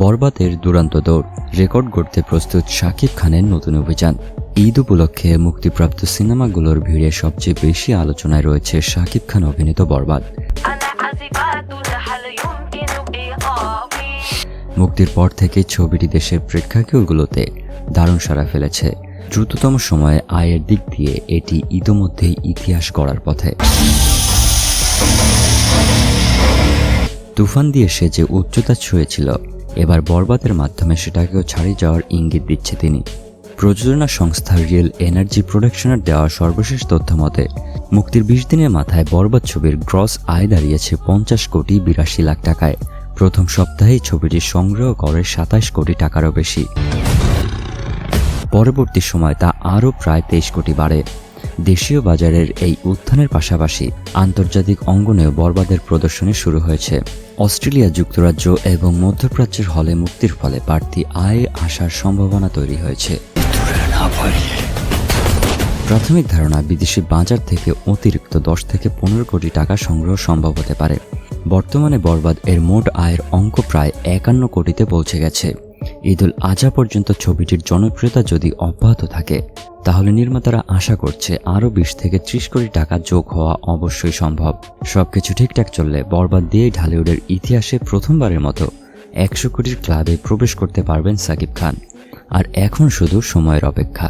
বরবাদের দুরান্ত দৌড় রেকর্ড গড়তে প্রস্তুত শাকিব খানের নতুন অভিযান। ঈদ উপলক্ষে মুক্তিপ্রাপ্ত সিনেমাগুলোর ভিড়ে সবচেয়ে বেশি আলোচনায় রয়েছে শাকিব খান অভিনীত বরবাদ। মুক্তির পর থেকে ছবিটি দেশের প্রেক্ষাগৃহগুলোতে দারুণ সাড়া ফেলেছে। দ্রুততম সময়ে আয়ের দিক দিয়ে এটি ইতোমধ্যেই ইতিহাস গড়ার পথে। তুফান দিয়ে সে যে উচ্চতা ছুঁয়েছিল। এবার বরবাদের মাধ্যমে সেটাকেও ছাড়িয়ে যাওয়ার ইঙ্গিত দিচ্ছে তিনি। প্রযোজনা সংস্থা রিয়েল এনার্জি প্রোডাকশনের দেওয়া সর্বশেষ তথ্য মতে, মুক্তির বিশ দিনের মাথায় বরবাদ ছবির গ্রস আয় দাঁড়িয়েছে পঞ্চাশ কোটি বিরাশি লাখ টাকায়। প্রথম সপ্তাহেই ছবিটি সংগ্রহ করে সাতাশ কোটি টাকারও বেশি। পরবর্তী সময় তা আরও প্রায় তেইশ কোটি বাড়ে। দেশীয় বাজারের এই উত্থানের পাশাপাশি আন্তর্জাতিক অঙ্গনেও বরবাদের প্রদর্শনী শুরু হয়েছে। অস্ট্রেলিয়া যুক্তরাজ্য এবং মধ্যপ্রাচ্যের হলে মুক্তির ফলে বাড়তি আয় আসার সম্ভাবনা তৈরি হয়েছে। প্রাথমিক ধারণা, বিদেশি বাজার থেকে অতিরিক্ত দশ থেকে পনেরো কোটি টাকা সংগ্রহ সম্ভব হতে পারে। বর্তমানে বরবাদ এর মোট আয়ের অঙ্ক প্রায় একান্ন কোটিতে পৌঁছে গেছে। ঈদুল আজা পর্যন্ত ছবিটির জনপ্রিয়তা যদি অব্যাহত থাকে, তাহলে নির্মাতারা আশা করছে আরও বিশ থেকে ত্রিশ কোটি টাকা যোগ হওয়া অবশ্যই সম্ভব। সবকিছু ঠিকঠাক চললে বরবাদ দিয়ে ঢালিউডের ইতিহাসে প্রথমবারের মতো একশো কোটির ক্লাবে প্রবেশ করতে পারবেন সাকিব খান। আর এখন শুধু সময়ের অপেক্ষা।